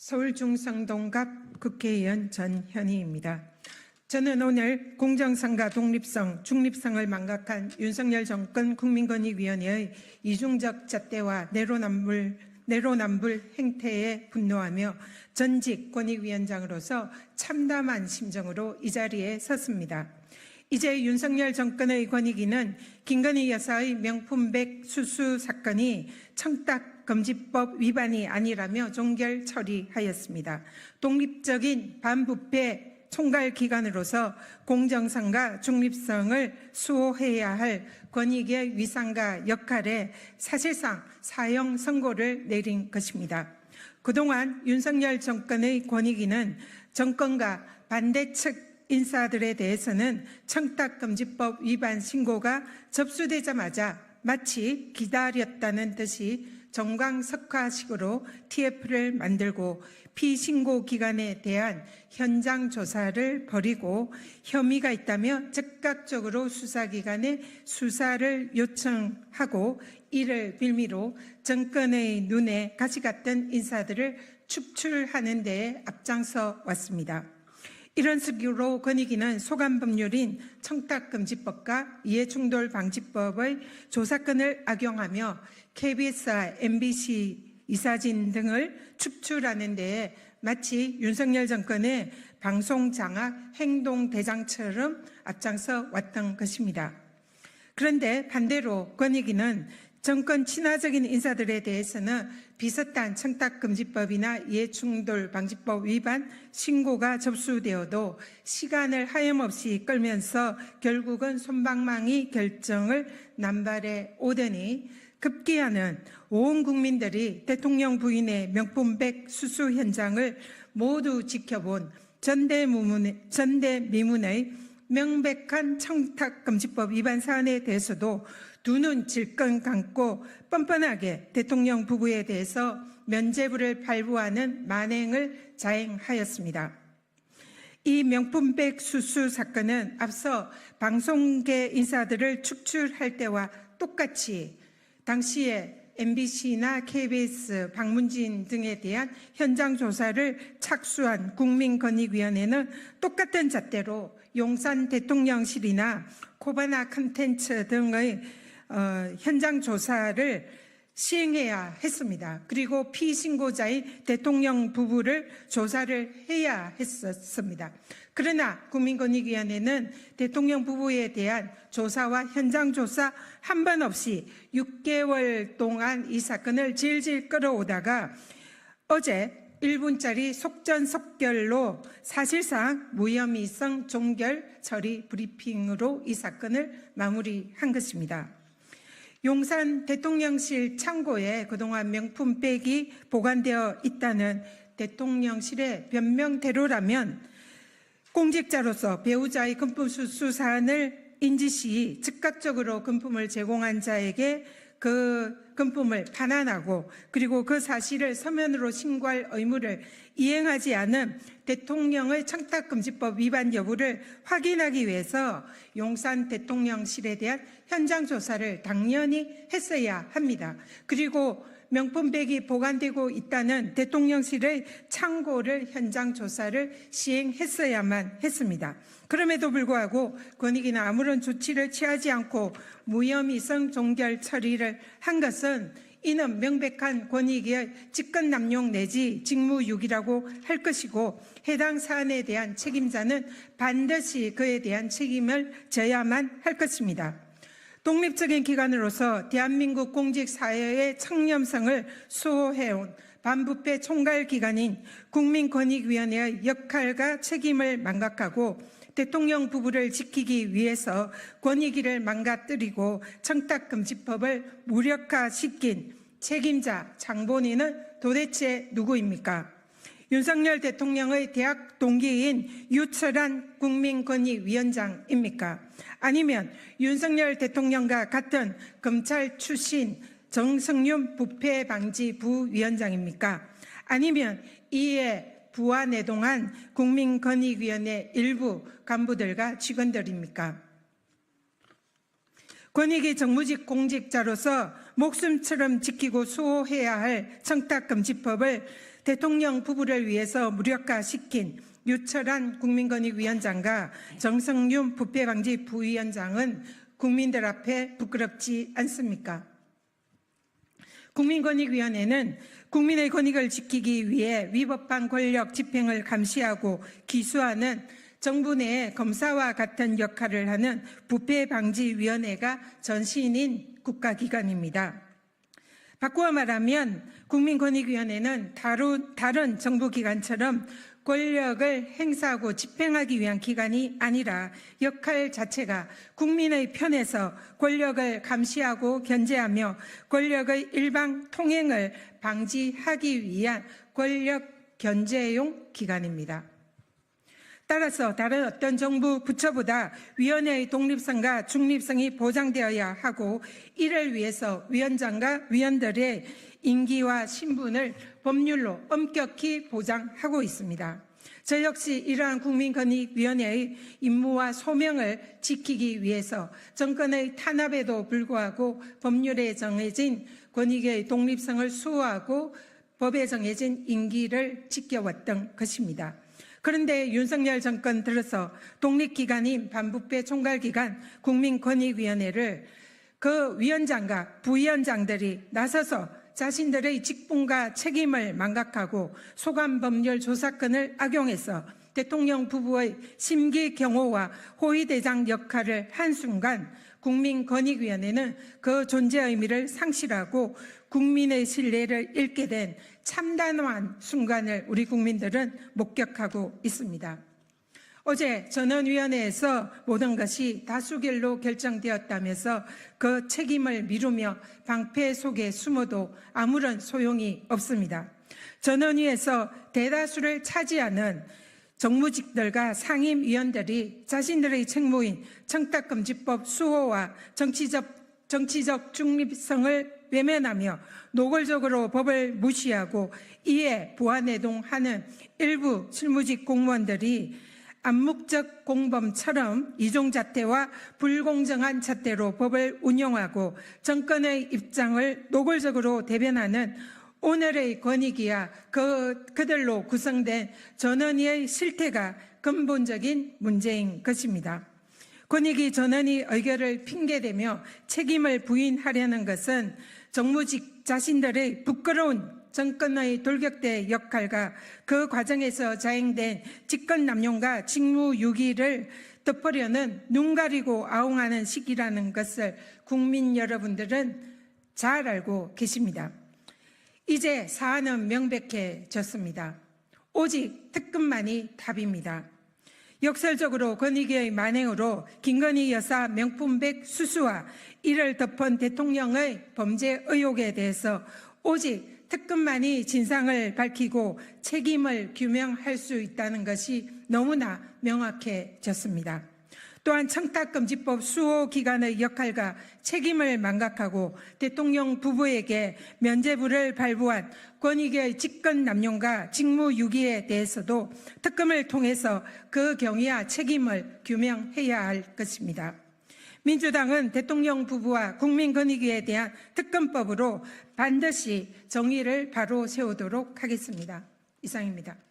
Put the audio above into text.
서울 중성동갑 국회의원 전현희입니다. 저는 오늘 공정성과 독립성, 중립성을 망각한 윤석열 정권 국민권익위원회의 이중적 잣대와 내로남불, 내로남불 행태에 분노하며 전직 권익위원장으로서 참담한 심정으로 이 자리에 섰습니다. 이제 윤석열 정권의 권익위는 김건희 여사의 명품백 수수 사건이 청탁 금지법 위반이 아니라며 종결 처리하였습니다. 독립적인 반부패 총괄 기관으로서 공정성과 중립성을 수호해야 할 권익의 위상과 역할에 사실상 사형 선고를 내린 것입니다. 그동안 윤석열 정권의 권익위는 정권과 반대측 인사들에 대해서는 청탁금지법 위반 신고가 접수되자마자 마치 기다렸다는 듯이 정광석화식으로 TF를 만들고 피신고 기관에 대한 현장 조사를 벌이고 혐의가 있다며 즉각적으로 수사기관에 수사를 요청하고 이를 빌미로 정권의 눈에 가시 같던 인사들을 축출하는 데에 앞장서 왔습니다. 이런 식으로 권익위는 소관법률인 청탁금지법과 이해충돌방지법의 조사권을 악용하며 KBS와 MBC 이사진 등을 축출하는 데에 마치 윤석열 정권의 방송장악 행동대장처럼 앞장서 왔던 것입니다. 그런데 반대로 권익위는 정권 친화적인 인사들에 대해서는 비슷한 청탁금지법이나 이해충돌방지법 위반 신고가 접수되어도 시간을 하염없이 끌면서 결국은 손방망이 결정을 남발해 오더니 급기야는 온 국민들이 대통령 부인의 명품백 수수 현장을 모두 지켜본 전대미문의, 전대미문의 명백한 청탁금지법 위반 사안에 대해서도 두 눈 질끈 감고 뻔뻔하게 대통령 부부에 대해서 면죄부를 발부하는 만행을 자행하였습니다. 이 명품백 수수 사건은 앞서 방송계 인사들을 축출할 때와 똑같이 당시에 MBC나 KBS, 방문진 등에 대한 현장 조사를 착수한 국민권익위원회는 똑같은 잣대로 용산 대통령실이나 코바나 컨텐츠 등의 어, 현장 조사를 시행해야 했습니다. 그리고 피신고자인 대통령 부부를 조사를 해야 했었습니다. 그러나 국민권익위원회는 대통령 부부에 대한 조사와 현장 조사 한 번 없이 6개월 동안 이 사건을 질질 끌어오다가 어제 1분짜리 속전속결로 사실상 무혐의성 종결 처리 브리핑으로 이 사건을 마무리한 것입니다. 용산 대통령실 창고에 그동안 명품 백이 보관되어 있다는 대통령실의 변명대로라면 공직자로서 배우자의 금품 수수 사안을 인지시 즉각적으로 금품을 제공한 자에게 그 금품을 반환하고 그리고 그 사실을 서면으로 신고할 의무를 이행하지 않은 대통령의 청탁금지법 위반 여부를 확인하기 위해서 용산 대통령실에 대한 현장 조사를 당연히 했어야 합니다. 그리고 명품백이 보관되고 있다는 대통령실의 창고를 현장 조사를 시행했어야만 했습니다. 그럼에도 불구하고 권익위는 아무런 조치를 취하지 않고 무혐의성 종결 처리를 한 것은 이는 명백한 권익위의 직권 남용 내지 직무유기라고 할 것이고 해당 사안에 대한 책임자는 반드시 그에 대한 책임을 져야만 할 것입니다. 독립적인 기관으로서 대한민국 공직 사회의 청렴성을 수호해온 반부패 총괄 기관인 국민권익위원회의 역할과 책임을 망각하고 대통령 부부를 지키기 위해서 권익위를 망가뜨리고 청탁금지법을 무력화시킨 책임자 장본인은 도대체 누구입니까? 윤석열 대통령의 대학 동기인 유철한 국민권익위원장입니까? 아니면 윤석열 대통령과 같은 검찰 출신 정성윤 부패방지 부위원장입니까? 아니면 이에 부하 내동한 국민권익위원회 일부 간부들과 직원들입니까? 권익위 정무직 공직자로서 목숨처럼 지키고 수호해야 할 청탁금지법을 대통령 부부를 위해서 무력화시킨 유철한 국민권익위원장과 정성윤 부패방지 부위원장은 국민들 앞에 부끄럽지 않습니까? 국민권익위원회는 국민의 권익을 지키기 위해 위법한 권력 집행을 감시하고 기수하는 정부 내 검사와 같은 역할을 하는 부패방지위원회가 전신인 국가기관입니다. 바꾸어 말하면 국민권익위원회는 다른, 다른 정부기관처럼 권력을 행사하고 집행하기 위한 기관이 아니라 역할 자체가 국민의 편에서 권력을 감시하고 견제하며 권력의 일방 통행을 방지하기 위한 권력 견제용 기관입니다. 따라서 다른 어떤 정부 부처보다 위원회의 독립성과 중립성이 보장되어야 하고 이를 위해서 위원장과 위원들의 임기와 신분을 법률로 엄격히 보장하고 있습니다. 저 역시 이러한 국민권익위원회의 임무와 소명을 지키기 위해서 정권의 탄압에도 불구하고 법률에 정해진 권익의 독립성을 수호하고 법에 정해진 임기를 지켜왔던 것입니다. 그런데 윤석열 정권 들어서 독립기관인 반부패 총괄기관 국민권익위원회를 그 위원장과 부위원장들이 나서서 자신들의 직분과 책임을 망각하고 소관법률 조사권을 악용해서 대통령 부부의 심기 경호와 호위대장 역할을 한 순간 국민권익위원회는 그 존재 의미를 상실하고 국민의 신뢰를 잃게 된 참담한 순간을 우리 국민들은 목격하고 있습니다. 어제 전원위원회에서 모든 것이 다수결로 결정되었다면서 그 책임을 미루며 방패 속에 숨어도 아무런 소용이 없습니다. 전원위에서 대다수를 차지하는 정무직들과 상임위원들이 자신들의 책무인 청탁금지법 수호와 정치적, 정치적 중립성을 외면하며 노골적으로 법을 무시하고 이에 부안해동하는 일부 실무직 공무원들이 암묵적 공범처럼 이종잣대와 불공정한 잣대로 법을 운영하고 정권의 입장을 노골적으로 대변하는 오늘의 권익이야 그, 그들로 구성된 전원위의 실태가 근본적인 문제인 것입니다. 권익위 전원위 의결을 핑계대며 책임을 부인하려는 것은 정무직 자신들의 부끄러운 정권의 돌격대 역할과 그 과정에서 자행된 직권 남용과 직무유기를 덮으려는 눈 가리고 아웅하는 시기라는 것을 국민 여러분들은 잘 알고 계십니다. 이제 사안은 명백해졌습니다. 오직 특급만이 답입니다. 역설적으로 권익위의 만행으로 김건희 여사 명품백 수수와 이를 덮은 대통령의 범죄 의혹에 대해서 오직 특급만이 진상을 밝히고 책임을 규명할 수 있다는 것이 너무나 명확해졌습니다. 또한 청탁금지법 수호 기관의 역할과 책임을 망각하고 대통령 부부에게 면죄부를 발부한 권익의 직권 남용과 직무유기에 대해서도 특검을 통해서 그 경위와 책임을 규명해야 할 것입니다. 민주당은 대통령 부부와 국민 권익위에 대한 특검법으로 반드시 정의를 바로 세우도록 하겠습니다. 이상입니다.